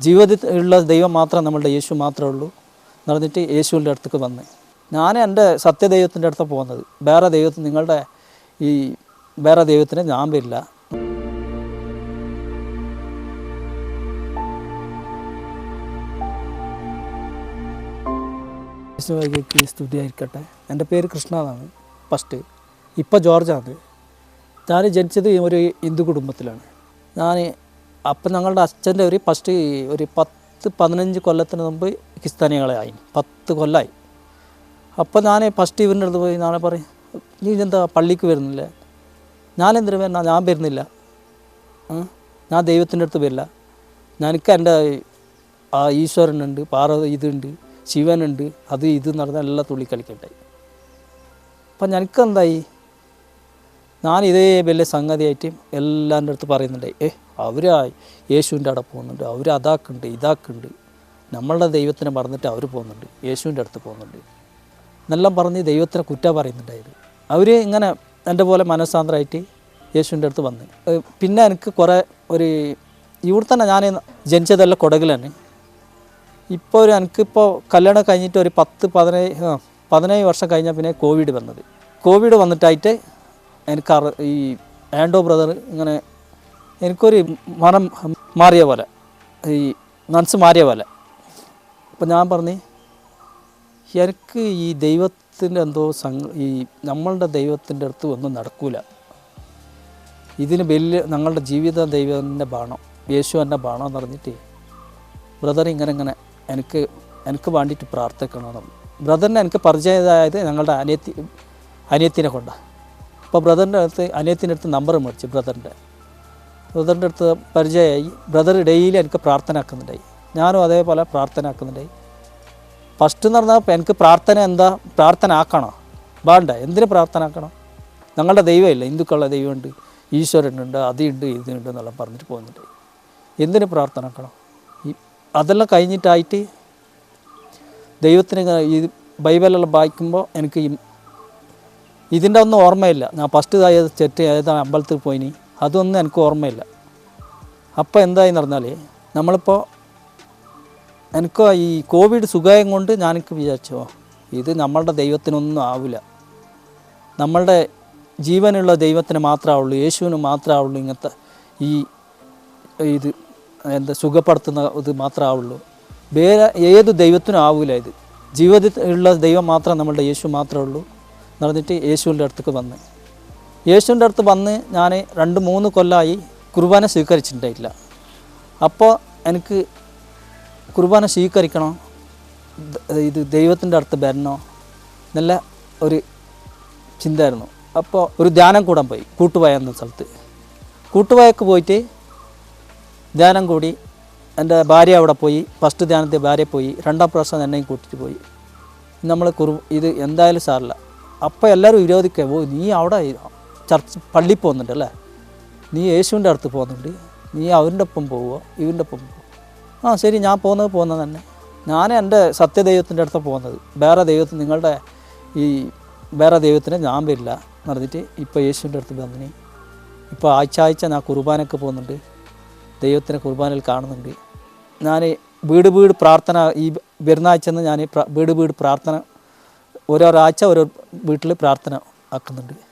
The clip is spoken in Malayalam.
ജീവിതത്തിലുള്ള ദൈവം മാത്രം നമ്മളുടെ യേശു മാത്രമേ ഉള്ളൂ നടന്നിട്ട് യേശുവിന്റെ അടുത്തേക്ക് വന്ന്. ഞാൻ എന്റെ സത്യദൈവത്തിന്റെ അടുത്ത് പോകുന്നത്. വേറെ ദൈവത്തിന് നിങ്ങളുടെ ഈ വേറെ ദൈവത്തിന് ഞാൻ വരില്ല. യേശുവായിക്ക് സ്തുതിയായിരിക്കട്ടെ എന്റെ പേര് കൃഷ്ണ എന്നാണ് ഫസ്റ്റ് ഇപ്പോൾ ജോർജാണ് ഞാൻ ജനിച്ചത് ഒരു ഹിന്ദു കുടുംബത്തിലാണ്. ഞാൻ അപ്പം ഞങ്ങളുടെ അച്ഛന്റെ ഒരു ഫസ്റ്റ് ഒരു പത്ത് പതിനഞ്ച് കൊല്ലത്തിന് മുമ്പ് കിസ്താനികളായി പത്ത് കൊല്ലമായി അപ്പോൾ ഞാൻ ഫസ്റ്റ് ഇവന്റെ അടുത്ത് പോയി നാളെ പറയും നീ എന്താ പള്ളിക്ക് വരുന്നില്ല? ഞാനെന്തിനു വരുന്ന ഞാൻ വരുന്നില്ല. ഞാൻ ദൈവത്തിന്റെ അടുത്ത് വരില്ല. ഞാനിക്ക് എന്റെ ആ ഈശ്വരനുണ്ട് പാർവതി ഇതുണ്ട് ശിവനുണ്ട് അത് ഇത് നടന്ന എല്ലാം തുള്ളി കളിക്കട്ടെ അപ്പം ഞങ്ങൾക്ക് എന്തായി? ഞാൻ ഇതേ വലിയ സംഗതിയായിട്ട് എല്ലാവരുടെ അടുത്ത് പറയുന്നുണ്ടായി. ഏ അവർ യേശുവിന്റെ അവിടെ പോകുന്നുണ്ട്. അവർ അതാക്കുന്നുണ്ട് ഇതാക്കുന്നുണ്ട്. നമ്മളുടെ ദൈവത്തിനെ മറന്നിട്ട് അവർ പോകുന്നുണ്ട് യേശുവിന്റെ അടുത്ത് പോകുന്നുണ്ട്. എന്നെല്ലാം പറഞ്ഞ് ദൈവത്തിനെ കുറ്റ പറയുന്നുണ്ടായത് അവർ. ഇങ്ങനെ എന്റെ പോലെ മനസ്സാന്തരമായിട്ട് യേശുവിന്റെ അടുത്ത് വന്ന്. പിന്നെ എനിക്ക് കുറേ ഒരു ഇവിടെ തന്നെ ഞാൻ ജനിച്ചതല്ല കൊടകിലാണ് ഇപ്പോൾ ഒരു എനിക്കിപ്പോൾ കല്യാണം കഴിഞ്ഞിട്ട് ഒരു പത്ത് പതിനേഴ് പതിനേഴ് വർഷം കഴിഞ്ഞാൽ പിന്നെ കോവിഡ് വന്നത്. കോവിഡ് വന്നിട്ടായിട്ട് എനിക്ക് ഈ ആൻഡോ ബ്രദർ ഇങ്ങനെ എനിക്കൊരു മനം മാറിയ പോലെ. ഈ മനസ്സ് മാറിയ പോലെ. അപ്പം ഞാൻ പറഞ്ഞു എനിക്ക് ഈ ദൈവത്തിന്റെ എന്തോ സംഘ ഈ നമ്മളുടെ ദൈവത്തിന്റെ അടുത്ത് ഒന്നും നടക്കൂല. ഇതിന് വലിയ ഞങ്ങളുടെ ജീവിത ദൈവത്തിന്റെ ബാണം യേശു എന്റെ ബാണം എന്ന് പറഞ്ഞിട്ട് ബ്രദർ ഇങ്ങനെ ഇങ്ങനെ എനിക്ക് എനിക്ക് വേണ്ടിയിട്ട് പ്രാർത്ഥിക്കണമെന്ന് ബ്രദറിനെ എനിക്ക് പരിചയമായത് ഞങ്ങളുടെ അനിയത്തി അനിയത്തിനെ കൊണ്ടാണ് അപ്പോൾ ബ്രദറിന്റെ അടുത്ത് അനിയത്തിന്റെ അടുത്ത് നമ്പർ മേടിച്ചു ബ്രദറിന്റെ ബ്രദറിന്റെ അടുത്ത് പരിചയമായി. ബ്രദർ ഡെയിലി എനിക്ക് പ്രാർത്ഥന ആക്കുന്നുണ്ടായി ഞാനും അതേപോലെ പ്രാർത്ഥന ആക്കുന്നുണ്ടായി ഫസ്റ്റ് എന്ന് പറഞ്ഞാൽ എനിക്ക് പ്രാർത്ഥന എന്താ? പ്രാർത്ഥന ആക്കണോ വേണ്ട. എന്തിനു പ്രാർത്ഥന ആക്കണം ഞങ്ങളുടെ ദൈവമില്ല? ഹിന്ദുക്കളുടെ ദൈവമുണ്ട്. ഈശ്വരനുണ്ട് അതുണ്ട് ഇതുണ്ട് എന്നെല്ലാം പറഞ്ഞിട്ട് പോകുന്നുണ്ട് എന്തിനു പ്രാർത്ഥന ആക്കണം ഈ അതെല്ലാം കഴിഞ്ഞിട്ടായിട്ട് ദൈവത്തിന് ഈ ബൈബിളെല്ലാം വായിക്കുമ്പോൾ എനിക്ക് ഇതിന്റെ ഒന്നും ഓർമ്മയില്ല. ഞാൻ ഫസ്റ്റ് ഇതായത് ചെറ്റ് ഏതാണ് അമ്പലത്തിൽ പോയിനി. അതൊന്നും എനിക്ക് ഓർമ്മയില്ല. അപ്പോൾ എന്തായി പറഞ്ഞാൽ നമ്മളിപ്പോൾ എനിക്ക് ഈ കോവിഡ് സുഖായം കൊണ്ട് ഞാനെനിക്ക് വിചാരിച്ചോ ഇത് നമ്മളുടെ ദൈവത്തിനൊന്നും ആവില്ല. നമ്മളുടെ ജീവനുള്ള ദൈവത്തിന് മാത്രമേ ഉള്ളൂ യേശുവിന് മാത്രമേ ഉള്ളൂ ഇങ്ങനത്തെ ഈ ഇത് എന്താ സുഖപ്പെടുത്തുന്ന ഇത് മാത്രമേ ആവുള്ളൂ. വേറെ ഏത് ദൈവത്തിനും ആവില്ല ഇത്. ജീവിതത്തിലുള്ള ദൈവം മാത്രം നമ്മളുടെ യേശു മാത്രമേ ഉള്ളൂ പറഞ്ഞിട്ട് യേശുവിന്റെ അടുത്തേക്ക് വന്ന്. യേശുവിന്റെ അടുത്ത് വന്ന് ഞാൻ രണ്ട് മൂന്ന് കൊല്ലമായി കുർബാന സ്വീകരിച്ചിട്ടുണ്ടായില്ല അപ്പോൾ എനിക്ക് കുർബാന സ്വീകരിക്കണോ ഇത് ദൈവത്തിന്റെ അടുത്ത് വരണോ നല്ല ഒരു ചിന്തയായിരുന്നു അപ്പോൾ ഒരു ധ്യാനം കൂടാൻ പോയി കൂട്ടുപായ എന്ന സ്ഥലത്ത്. കൂട്ടുപായക്ക് പോയിട്ട് ധ്യാനം കൂടി എന്റെ ഭാര്യ അവിടെ പോയി ഫസ്റ്റ് ധ്യാനത്തെ ഭാര്യ പോയി രണ്ടാം പ്രാവശ്യം എന്നെയും കൂട്ടിയിട്ട് പോയി. നമ്മൾ കുറു ഇത് എന്തായാലും സാറില്ല അപ്പോൾ എല്ലാവരും വിരോധിക്കുക ഓ നീ അവിടെ ചർച്ച് പള്ളി പോകുന്നുണ്ട് അല്ലേ? നീ യേശുവിന്റെ അടുത്ത് പോകുന്നുണ്ട്. നീ അവന്റെ ഒപ്പം പോവുക ഇവന്റെ ഒപ്പം പോവുക. ആ ശരി ഞാൻ പോകുന്നത് പോകുന്നത് തന്നെ. ഞാൻ എന്റെ സത്യദൈവത്തിന്റെ അടുത്ത് പോകുന്നത്. വേറെ ദൈവത്തിന് നിങ്ങളുടെ ഈ വേറെ ദൈവത്തിന് ഞാൻ വരില്ല എന്ന് പറഞ്ഞിട്ട് ഇപ്പോൾ യേശുവിന്റെ അടുത്ത് വന്നിനി. ഇപ്പോൾ ആഴ്ച ആഴ്ച ഞാൻ കുർബാനയ്ക്ക് പോകുന്നുണ്ട്. ദൈവത്തിനെ കുർബാനയിൽ കാണുന്നുണ്ട്. ഞാൻ വീട് വീട് പ്രാർത്ഥന ഈ വരുന്നാഴ്ചന്ന് ഞാൻ വീട് വീട് പ്രാർത്ഥന ഓരോരാഴ്ച ഓരോ വീട്ടിൽ പ്രാർത്ഥന ആക്കുന്നുണ്ട്.